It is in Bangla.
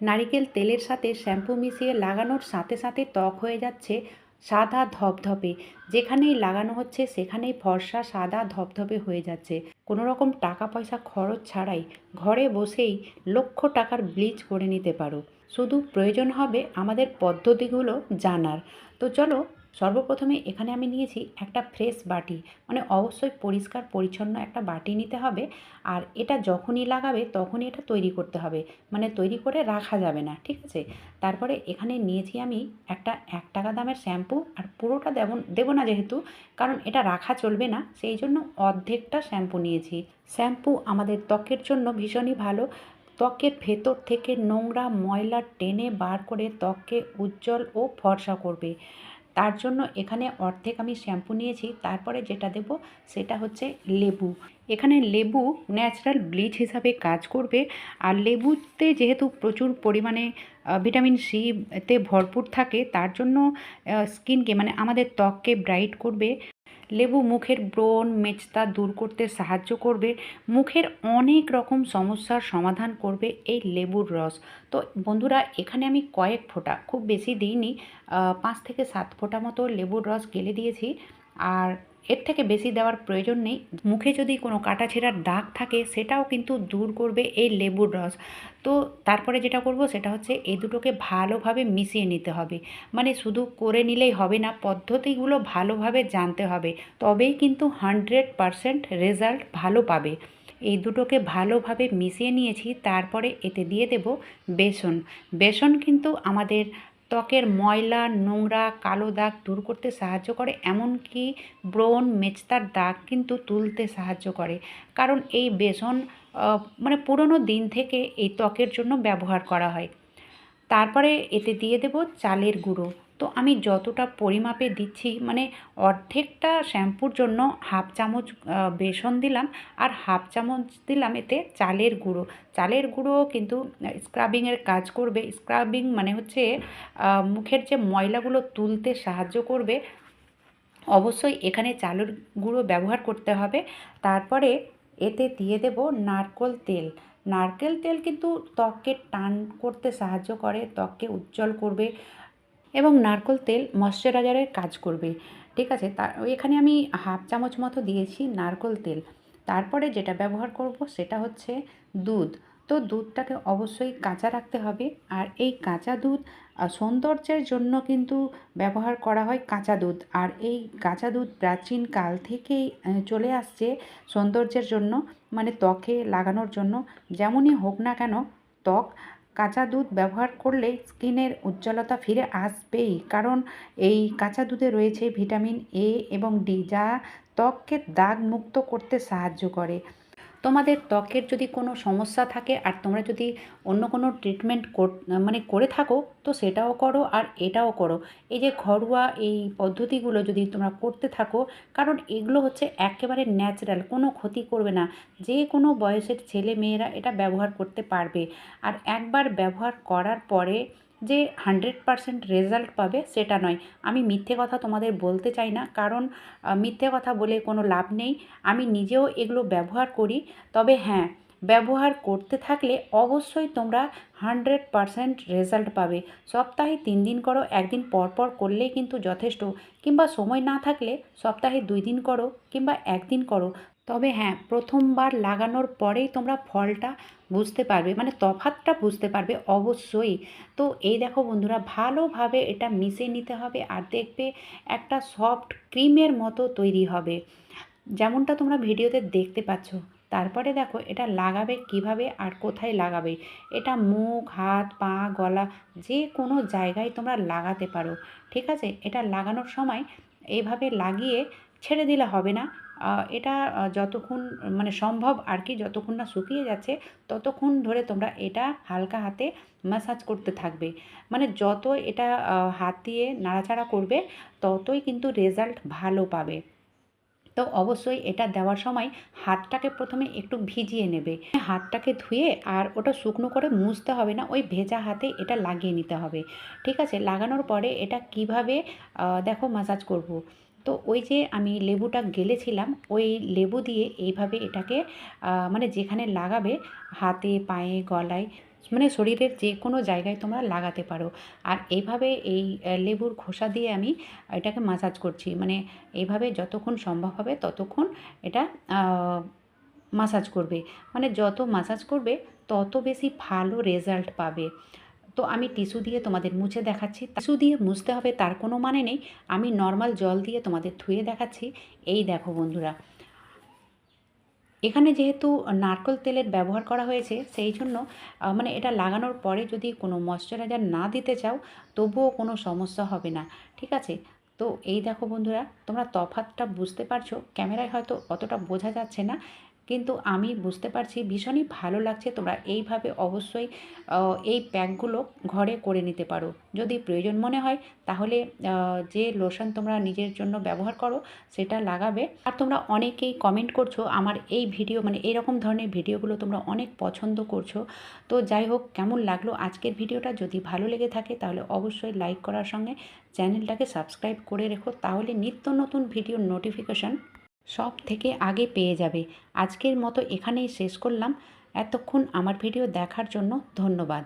নারিকেল তেলের সাথে শ্যাম্পু মিশিয়ে লাগানোর সাথে সাথে ত্বক হয়ে যাচ্ছে সাদা ধপধপে যেখানেই লাগানো হচ্ছে, সেখানেই ফর্সা সাদা ধপধপে হয়ে যাচ্ছে। কোনো রকম টাকা পয়সা খরচ ছাড়াই ঘরে বসেই লক্ষ টাকার ব্লিচ করে নিতে পারো। শুধু প্রয়োজন হবে আমাদের পদ্ধতিগুলো জানার। তো চলো সর্বপ্রথমে এখানে আমি নিয়েছি একটা ফ্রেশ বাটি। মানে অবশ্যই পরিষ্কার, পরিচ্ছন্ন একটা বাটি নিতে হবে। আর এটা যখনই লাগাবে তখনই এটা তৈরি করতে হবে। মানে তৈরি করে রাখা যাবে না, ঠিক আছে? তারপরে এখানে নিয়েছি আমি একটা এক টাকা দামের শ্যাম্পু। আর পুরোটা দেব, দেবো না যেহেতু, কারণ এটা রাখা চলবে না। সেই জন্য অর্ধেকটা শ্যাম্পু নিয়েছি। শ্যাম্পু আমাদের ত্বকের জন্য ভীষণই ভালো। ত্বকের ভেতর থেকে নোংরা ময়লা টেনে বার করে ত্বককে উজ্জ্বল ও ফর্সা করবে। তার জন্য এখানে অর্ধেক আমি শ্যাম্পু নিয়েছি, তারপরে যেটা দেব সেটা হচ্ছে লেবু। এখানে লেবু ন্যাচারাল ব্লিচ হিসাবে কাজ করবে, আর লেবুতে যেহেতু প্রচুর পরিমাণে ভিটামিন সি তে ভরপুর থাকে, তার জন্য স্কিনকে মানে আমাদের ত্বককে ব্রাইট করবে। লেবু মুখের ব্রণ, মেচতা দূর করতে সাহায্য করবে। মুখের অনেক রকম সমস্যার সমাধান করবে এই লেবুর রস। তো বন্ধুরা, এখানে আমি কয়েক ফোঁটা, খুব বেশি দিইনি পাঁচ থেকে সাত ফোঁটা মতো লেবুর রস গেলে দিয়েছি। আর এর থেকে বেশি দেওয়ার প্রয়োজন নেই। মুখে যদি কোনো কাটা ছেঁড়ার দাগ থাকে, সেটাও কিন্তু দূর করবে এই লেবুর রস। তো তারপরে যেটা করব, সেটা হচ্ছে এই দুটোকে ভালোভাবে মিশিয়ে নিতে হবে। মানে শুধু করে নিলেই হবে না, পদ্ধতিগুলো ভালোভাবে জানতে হবে। তবেই কিন্তু হান্ড্রেড পারসেন্ট রেজাল্ট ভালো পাবে। এই দুটোকে ভালোভাবে মিশিয়ে নিয়েছি, তারপরে এতে দিয়ে দেব বেসন। বেসন কিন্তু আমাদের ত্বকের ময়লা, নোংরা, কালো দাগ দূর করতে সাহায্য করে, এমনকি ব্রণ মেচতার দাগ কিন্তু তুলতে সাহায্য করে। কারণ এই বেসন মানে পুরনো দিন থেকে এই ত্বকের জন্য ব্যবহার করা হয়। তারপরে এতে দিয়ে দেব চালের গুঁড়ো। তো আমি যতটা পরিমাপে দিচ্ছি মানে অর্ধেকটা শ্যাম্পুর জন্য হাফ চামচ বেসন দিলাম আর হাফ চামচ দিলাম এতে চালের গুঁড়ো। চালের গুঁড়ো কিন্তু স্ক্রাবিংয়ের কাজ করবে। স্ক্রাবিং মানে হচ্ছে মুখের যে ময়লাগুলো তুলতে সাহায্য করবে। অবশ্যই এখানে চালের গুঁড়ো ব্যবহার করতে হবে। তারপরে এতে দিয়ে দেব নারকোল তেল। নারকেল তেল কিন্তু ত্বককে টান করতে সাহায্য করে, ত্বককে উজ্জ্বল করবে। এবং নারকেল তেল ময়শ্চারাইজারের কাজ করবে। ঠিক আছে? তা, এখানে আমি হাফ চামচ মতো দিয়েছি নারকেল তেল। তারপরে যেটা ব্যবহার করব সেটা হচ্ছে দুধ। তো দুধটাকে অবশ্যই কাঁচা রাখতে হবে। আর এই কাঁচা দুধ সৌন্দর্যের জন্য কিন্তু ব্যবহার করা হয় কাঁচা দুধ। আর এই কাঁচা দুধ প্রাচীন কাল থেকেই চলে আসছে সৌন্দর্যের জন্য মানে ত্বকে লাগানোর জন্য। যেমনই হোক না কেন, ত্বক কাঁচা দুধ ব্যবহার করলে স্কিনের উজ্জ্বলতা ফিরে আসবেই। কারণ এই কাঁচা দুধে রয়েছে ভিটামিন এ এবং ডি যা ত্বককে দাগ মুক্ত করতে সাহায্য করে। তোমাদের ত্বকের যদি কোনো সমস্যা থাকে আর তোমরা যদি অন্য কোনো ট্রিটমেন্ট মানে করে থাকো, তো সেটাও করো আর এটাও করো। এই যে ঘরোয়া এই পদ্ধতিগুলো যদি তোমরা করতে থাকো, কারণ এগুলো হচ্ছে একেবারে ন্যাচারাল কোনো ক্ষতি করবে না। যে কোনো বয়সের ছেলে মেয়েরা এটা ব্যবহার করতে পারবে। আর একবার ব্যবহার করার পরে যে হান্ড্রেড পারসেন্ট রেজাল্ট পাবে সেটা নয়। আমি মিথ্যে কথা তোমাদের বলতে চাই না, কারণ মিথ্যে কথা বলে কোনো লাভ নেই। আমি নিজেও এগুলো ব্যবহার করি। তবে হ্যাঁ ব্যবহার করতে থাকলে অবশ্যই তোমরা হান্ড্রেড পারসেন্ট রেজাল্ট পাবে। সপ্তাহে তিন দিন করো, একদিন পর পর করলেই কিন্তু যথেষ্ট। কিংবা সময় না থাকলে সপ্তাহে দুই দিন করো কিংবা একদিন করো। তবে হ্যাঁ প্রথমবার লাগানোর পরেই তোমরা ফলটা বুঝতে পারবে মানে তফাতটা বুঝতে পারবে অবশ্যই। তো এই দেখো বন্ধুরা, ভালোভাবে এটা মিশিয়ে নিতে হবে আর দেখবে একটা সফট ক্রিমের মতো তৈরি হবে। যেমনটা তোমরা ভিডিওতে দেখতে পাচ্ছ। তারপরে দেখো এটা লাগাবে কীভাবে আর কোথায় লাগাবে। এটা মুখ, হাত, পা, গলা যে কোনো জায়গায় তোমরা লাগাতে পারো। ঠিক আছে? এটা লাগানোর সময় এইভাবে লাগিয়ে ছেড়ে দিলে হবে না। এটা যতক্ষণ মানে সম্ভব আর কি, যতক্ষণ না শুকিয়ে যাচ্ছে, ততক্ষণ ধরে তোমরা এটা হালকা হাতে ম্যাসাজ করতে থাকবে। মানে যত এটা হাত দিয়ে নাড়াচাড়া করবে, ততই কিন্তু রেজাল্ট ভালো পাবে। তো অবশ্যই এটা দেওয়ার সময় হাতটাকে প্রথমে একটু ভিজিয়ে নেবে। হাতটাকে ধুয়ে আর ওটা শুকনো করে মুছতে হবে না, ওই ভেজা হাতে এটা লাগিয়ে নিতে হবে। ঠিক আছে? লাগানোর পরে এটা কীভাবে দেখো মাসাজ করব। তো ওই যে আমি লেবুটা গেলেছিলাম, ওই লেবু দিয়ে এইভাবে এটাকে মানে যেখানে লাগাবে, হাতে, পায়ে, গলায় মানে শরীরের যে কোনো জায়গায় তোমরা লাগাতে পারো। আর এইভাবে এই লেবুর খোসা দিয়ে আমি এটাকে মাসাজ করছি। মানে এইভাবে যতক্ষণ সম্ভব হবে ততক্ষণ এটা মাসাজ করবে। মানে যত মাসাজ করবে, তত বেশি ভালো রেজাল্ট পাবে। তো আমি টিস্যু দিয়ে তোমাদের মুছে দেখাচ্ছি। টিস্যু দিয়ে মুছতে হবে তার কোনো মানে নেই। আমি নর্মাল জল দিয়ে তোমাদের ধুয়ে দেখাচ্ছি। এই দেখো বন্ধুরা। এখানে যেহেতু নারকেল তেলের ব্যবহার করা হয়েছে, সেই জন্য মানে এটা লাগানোর পরে যদি কোনো ময়শ্চারাইজার না দিতে চাও, তবুও কোনো সমস্যা হবে না। ঠিক আছে? তো এই দেখো বন্ধুরা, তোমরা তফাতটা বুঝতে পারছ। ক্যামেরায় হয়তো অতটা বোঝা যাচ্ছে না। কিন্তু আমি বুঝতে পারছি ভীষণই ভালো লাগছে তোমরা এইভাবে অবশ্যই এই প্যাকগুলো ঘরে করে নিতে পারো। যদি প্রয়োজন মনে হয় তাহলে যে লোশন তোমরা নিজের জন্য ব্যবহার করো সেটা লাগাবে। আর তোমরা অনেকেই কমেন্ট করছ আমার এই ভিডিও মানে এরকম ধরনের ভিডিওগুলো তোমরা অনেক পছন্দ করছ। তো যাই হোক, কেমন লাগল আজকের ভিডিওটা যদি ভালো লেগে থাকে তাহলে অবশ্যই লাইক করার সঙ্গে চ্যানেলটাকে সাবস্ক্রাইব করে রেখো। তাহলে নিত্য নতুন ভিডিওর নোটিফিকেশন সব থেকে আগে পেয়ে যাবে। আজকের মতো এখানেই শেষ করলাম। এতক্ষণ আমার ভিডিও দেখার জন্য ধন্যবাদ।